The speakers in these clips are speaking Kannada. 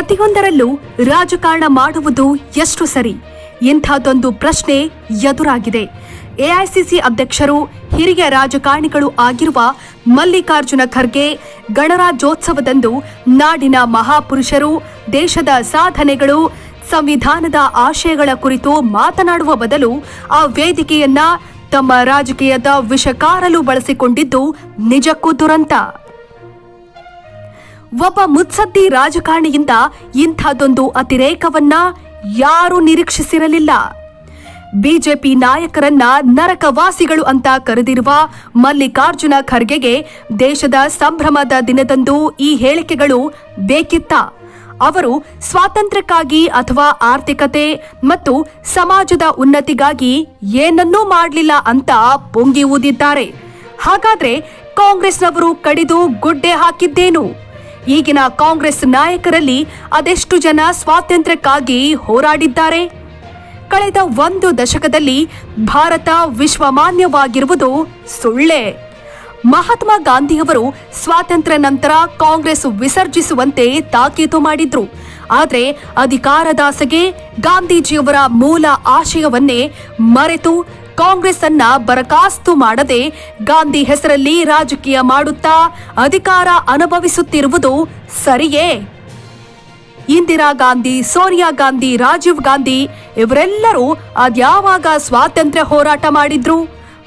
ಪ್ರತಿಯೊಂದರಲ್ಲೂ ರಾಜಕಾರಣ ಮಾಡುವುದು ಎಷ್ಟು ಸರಿ? ಇಂಥದ್ದೊಂದು ಪ್ರಶ್ನೆ ಎದುರಾಗಿದೆ. ಎಐಸಿಸಿ ಅಧ್ಯಕ್ಷರು ಹಿರಿಯ ರಾಜಕಾರಣಿಗಳು ಆಗಿರುವ ಮಲ್ಲಿಕಾರ್ಜುನ ಖರ್ಗೆ ಗಣರಾಜ್ಯೋತ್ಸವದಂದು ನಾಡಿನ ಮಹಾಪುರುಷರು, ದೇಶದ ಸಾಧನೆಗಳು, ಸಂವಿಧಾನದ ಆಶಯಗಳ ಕುರಿತು ಮಾತನಾಡುವ ಬದಲು ಆ ವೇದಿಕೆಯನ್ನ ತಮ್ಮ ರಾಜಕೀಯದ ವಿಷಕಾರಲು ಬಳಸಿಕೊಂಡಿದ್ದು ನಿಜಕ್ಕೂ ದುರಂತ. ಒಬ್ಬ ಮುತ್ಸದ್ದಿ ರಾಜಕಾರಣಿಯಿಂದ ಇಂಥದ್ದೊಂದು ಅತಿರೇಕವನ್ನ ಯಾರೂ ನಿರೀಕ್ಷಿಸಿರಲಿಲ್ಲ. ಬಿಜೆಪಿ ನಾಯಕರನ್ನ ನರಕವಾಸಿಗಳು ಅಂತ ಕರೆದಿರುವ ಮಲ್ಲಿಕಾರ್ಜುನ ಖರ್ಗೆಗೆ ದೇಶದ ಸಂಭ್ರಮದ ದಿನದಂದು ಈ ಹೇಳಿಕೆಗಳು ಬೇಕಿತ್ತ. ಅವರು ಸ್ವಾತಂತ್ರ್ಯಕ್ಕಾಗಿ ಅಥವಾ ಆರ್ಥಿಕತೆ ಮತ್ತು ಸಮಾಜದ ಉನ್ನತಿಗಾಗಿ ಏನನ್ನೂ ಮಾಡಲಿಲ್ಲ ಅಂತ ಪೊಂಗಿ ಊದಿದ್ದಾರೆ. ಹಾಗಾದ್ರೆ ಕಾಂಗ್ರೆಸ್ನವರು ಕಡಿದು ಗುಡ್ಡೆ ಹಾಕಿದ್ದೇನು? ಈಗಿನ ಕಾಂಗ್ರೆಸ್ ನಾಯಕರಲ್ಲಿ ಅದೆಷ್ಟು ಜನ ಸ್ವಾತಂತ್ರ್ಯಕ್ಕಾಗಿ ಹೋರಾಡಿದ್ದಾರೆ? ಕಳೆದ ಒಂದು ದಶಕದಲ್ಲಿ ಭಾರತ ವಿಶ್ವಮಾನ್ಯವಾಗಿರುವುದು ಸುಳ್ಳೇ. ಮಹಾತ್ಮ ಗಾಂಧಿಯವರು ಸ್ವಾತಂತ್ರ್ಯ ನಂತರ ಕಾಂಗ್ರೆಸ್ ವಿಸರ್ಜಿಸುವಂತೆ ತಾಕೀತು ಮಾಡಿದ್ರು. ಆದರೆ ಅಧಿಕಾರದಾಸೆಗೆ ಗಾಂಧೀಜಿಯವರ ಮೂಲ ಆಶಯವನ್ನೇ ಮರೆತು ಕಾಂಗ್ರೆಸ್ ಅನ್ನ ಬರಕಾಸ್ತು ಮಾಡದೆ ಗಾಂಧಿ ಹೆಸರಲ್ಲಿ ರಾಜಕೀಯ ಮಾಡುತ್ತಾ ಅಧಿಕಾರ ಅನುಭವಿಸುತ್ತಿರುವುದು ಸರಿಯೇ? ಇಂದಿರಾ ಗಾಂಧಿ, ಸೋನಿಯಾ ಗಾಂಧಿ, ರಾಜೀವ್ ಗಾಂಧಿ ಇವರೆಲ್ಲರೂ ಅದ್ಯಾವಾಗ ಸ್ವಾತಂತ್ರ್ಯ ಹೋರಾಟ ಮಾಡಿದ್ರು?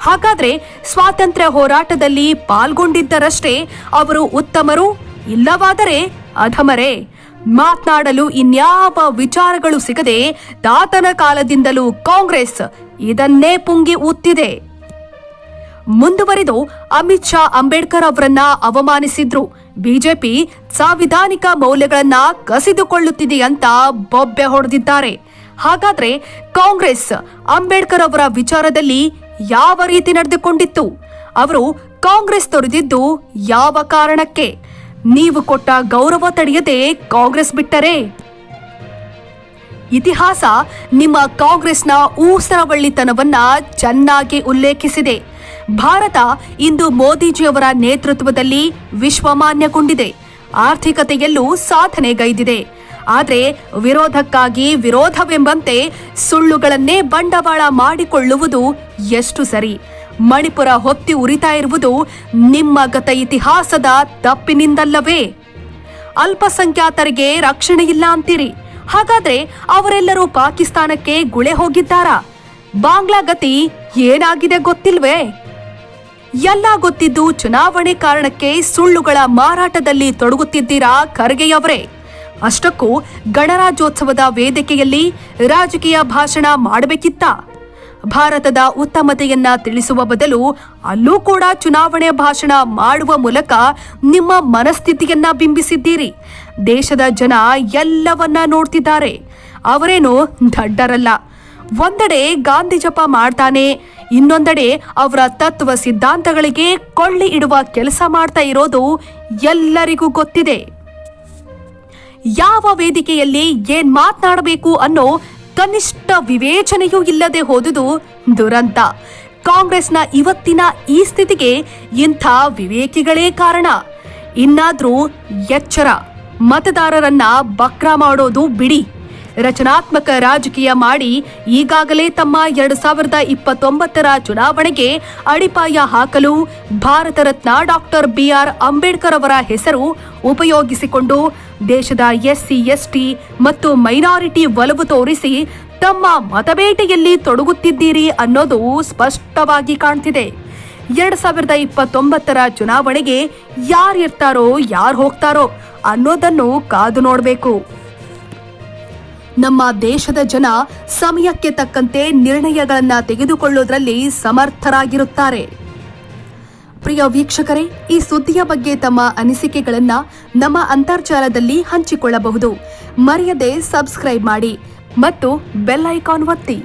ಹಾಗಾದ್ರೆ ಸ್ವಾತಂತ್ರ್ಯ ಹೋರಾಟದಲ್ಲಿ ಪಾಲ್ಗೊಂಡಿದ್ದರಷ್ಟೇ ಅವರು ಉತ್ತಮರು? ಇಲ್ಲವಾದರೆ ಅಧಮರೇ? ಮಾತನಾಡಲು ಇನ್ಯಾವ ವಿಚಾರಗಳು ಸಿಗದೆ ತಾತನ ಕಾಲದಿಂದಲೂ ಕಾಂಗ್ರೆಸ್ ಇದನ್ನೇ ಪುಂಗಿ ಊತ್ತಿದೆ. ಮುಂದುವರೆದು ಅಮಿತ್ ಶಾ, ಅಂಬೇಡ್ಕರ್ ಅವರನ್ನ ಅವಮಾನಿಸಿದ್ರು. ಬಿಜೆಪಿ ಸಾಂವಿಧಾನಿಕ ಮೌಲ್ಯಗಳನ್ನ ಕಸಿದುಕೊಳ್ಳುತ್ತಿದೆ ಅಂತ ಬೊಬ್ಬೆ ಹೊಡೆದಿದ್ದಾರೆ. ಹಾಗಾದ್ರೆ ಕಾಂಗ್ರೆಸ್ ಅಂಬೇಡ್ಕರ್ ಅವರ ವಿಚಾರದಲ್ಲಿ ಯಾವ ರೀತಿ ನಡೆದುಕೊಂಡಿತ್ತು? ಅವರು ಕಾಂಗ್ರೆಸ್ ತೊರೆದಿದ್ದು ಯಾವ ಕಾರಣಕ್ಕೆ? ನೀವು ಕೊಟ್ಟ ಗೌರವ ತಡೆಯದೆ ಕಾಂಗ್ರೆಸ್ ಬಿಟ್ಟರೆ? ಇತಿಹಾಸ ನಿಮ್ಮ ಕಾಂಗ್ರೆಸ್ನ ಊಸರವಳ್ಳಿತನವನ್ನ ಚೆನ್ನಾಗಿ ಉಲ್ಲೇಖಿಸಿದೆ. ಭಾರತ ಇಂದು ಮೋದಿಜಿಯವರ ನೇತೃತ್ವದಲ್ಲಿ ವಿಶ್ವಮಾನ್ಯಗೊಂಡಿದೆ. ಆರ್ಥಿಕತೆಯಲ್ಲೂ ಸಾಧನೆಗೈದಿದೆ. ಆದರೆ ವಿರೋಧಕ್ಕಾಗಿ ವಿರೋಧವೆಂಬಂತೆ ಸುಳ್ಳುಗಳನ್ನೇ ಬಂಡವಾಳ ಮಾಡಿಕೊಳ್ಳುವುದು ಎಷ್ಟು ಸರಿ? ಮಣಿಪುರ ಹೊತ್ತಿ ಉರಿತಾ ಇರುವುದು ನಿಮ್ಮ ಗತ ಇತಿಹಾಸದ ತಪ್ಪಿನಿಂದಲ್ಲವೇ? ಅಲ್ಪಸಂಖ್ಯಾತರಿಗೆ ರಕ್ಷಣೆ ಇಲ್ಲ ಅಂತೀರಿ. ಹಾಗಾದ್ರೆ ಅವರೆಲ್ಲರೂ ಪಾಕಿಸ್ತಾನಕ್ಕೆ ಗುಳೆ ಹೋಗಿದ್ದಾರಾ? ಬಾಂಗ್ಲಾ ಗತಿ ಏನಾಗಿದೆ ಗೊತ್ತಿಲ್ವೇ? ಎಲ್ಲ ಗೊತ್ತಿದ್ದು ಚುನಾವಣೆ ಕಾರಣಕ್ಕೆ ಸುಳ್ಳುಗಳ ಮಾರಾಟದಲ್ಲಿ ತೊಡಗುತ್ತಿದ್ದೀರಾ ಖರ್ಗೆಯವರೇ? ಅಷ್ಟಕ್ಕೂ ಗಣರಾಜ್ಯೋತ್ಸವದ ವೇದಿಕೆಯಲ್ಲಿ ರಾಜಕೀಯ ಭಾಷಣ ಮಾಡಬೇಕಿತ್ತ? ಭಾರತದ ಉತ್ತಮತೆಯನ್ನ ತಿಳಿಸುವ ಬದಲು ಅಲ್ಲೂ ಕೂಡ ಚುನಾವಣೆ ಭಾಷಣ ಮಾಡುವ ಮೂಲಕ ನಿಮ್ಮ ಮನಸ್ಥಿತಿಯನ್ನ ಬಿಂಬಿಸಿದ್ದೀರಿ. ದೇಶದ ಜನ ಎಲ್ಲವನ್ನ ನೋಡ್ತಿದ್ದಾರೆ. ಅವರೇನು ದಡ್ಡರಲ್ಲ. ಒಂದೆಡೆ ಗಾಂಧಿ ಜಪ ಮಾಡ್ತಾನೆ, ಇನ್ನೊಂದೆಡೆ ಅವರ ತತ್ವ ಸಿದ್ಧಾಂತಗಳಿಗೆ ಕೊಳ್ಳಿ ಇಡುವ ಕೆಲಸ ಮಾಡ್ತಾ ಇರೋದು ಎಲ್ಲರಿಗೂ ಗೊತ್ತಿದೆ. ಯಾವ ವೇದಿಕೆಯಲ್ಲಿ ಏನ್ ಮಾತನಾಡಬೇಕು ಅನ್ನೋ ಕನಿಷ್ಠ ವಿವೇಚನೆಯೂ ಇಲ್ಲದೆ ಹೋದುದು ದುರಂತ. ಕಾಂಗ್ರೆಸ್ನ ಇವತ್ತಿನ ಈ ಸ್ಥಿತಿಗೆ ಇಂಥ ವಿವೇಕಿಗಳೇ ಕಾರಣ. ಇನ್ನಾದ್ರೂ ಎಚ್ಚರ. ಮತದಾರರನ್ನ ಬಕ್ರ ಮಾಡೋದು ಬಿಡಿ. ರಚನಾತ್ಮಕ ರಾಜಕೀಯ ಮಾಡಿ ಈಗಾಗಲೇ ತಮ್ಮ ಎರಡು ಸಾವಿರದ ಇಪ್ಪತ್ತೊಂಬತ್ತರ ಚುನಾವಣೆಗೆ ಅಡಿಪಾಯ ಹಾಕಲು Bharat Ratna doctor B R Ambedkar ಅವರ ಹೆಸರು ಉಪಯೋಗಿಸಿಕೊಂಡು ದೇಶದ ಎಸ್ಸಿ, ಎಸ್ಟಿ ಮತ್ತು ಮೈನಾರಿಟಿ ಒಲವು ತೋರಿಸಿ ತಮ್ಮ ಮತಬೇಟೆಯಲ್ಲಿ ತೊಡಗುತ್ತಿದ್ದೀರಿ ಅನ್ನೋದು ಸ್ಪಷ್ಟವಾಗಿ ಕಾಣ್ತಿದೆ. ಎರಡ್ ಸಾವಿರದ ಇಪ್ಪತ್ತೊಂಬತ್ತರ ಚುನಾವಣೆಗೆ ಯಾರಿರ್ತಾರೋ ಯಾರು ಹೋಗ್ತಾರೋ ಅನ್ನೋದನ್ನು ಕಾದು ನೋಡಬೇಕು. ನಮ್ಮ ದೇಶದ ಜನ ಸಮಯಕ್ಕೆ ತಕ್ಕಂತೆ ನಿರ್ಣಯಗಳನ್ನು ತೆಗೆದುಕೊಳ್ಳೋದ್ರಲ್ಲಿ ಸಮರ್ಥರಾಗಿರುತ್ತಾರೆ. ಪ್ರಿಯ ವೀಕ್ಷಕರೇ, ಈ ಸುದ್ದಿಯ ಬಗ್ಗೆ ತಮ್ಮ ಅನಿಸಿಕೆಗಳನ್ನ ನಮ್ಮ ಅಂತರ್ಜಾಲದಲ್ಲಿ ಹಂಚಿಕೊಳ್ಳಬಹುದು. ಮರೆಯದೆ ಸಬ್ಸ್ಕ್ರೈಬ್ ಮಾಡಿ ಮತ್ತು ಬೆಲ್ ಐಕಾನ್ ಒತ್ತಿ.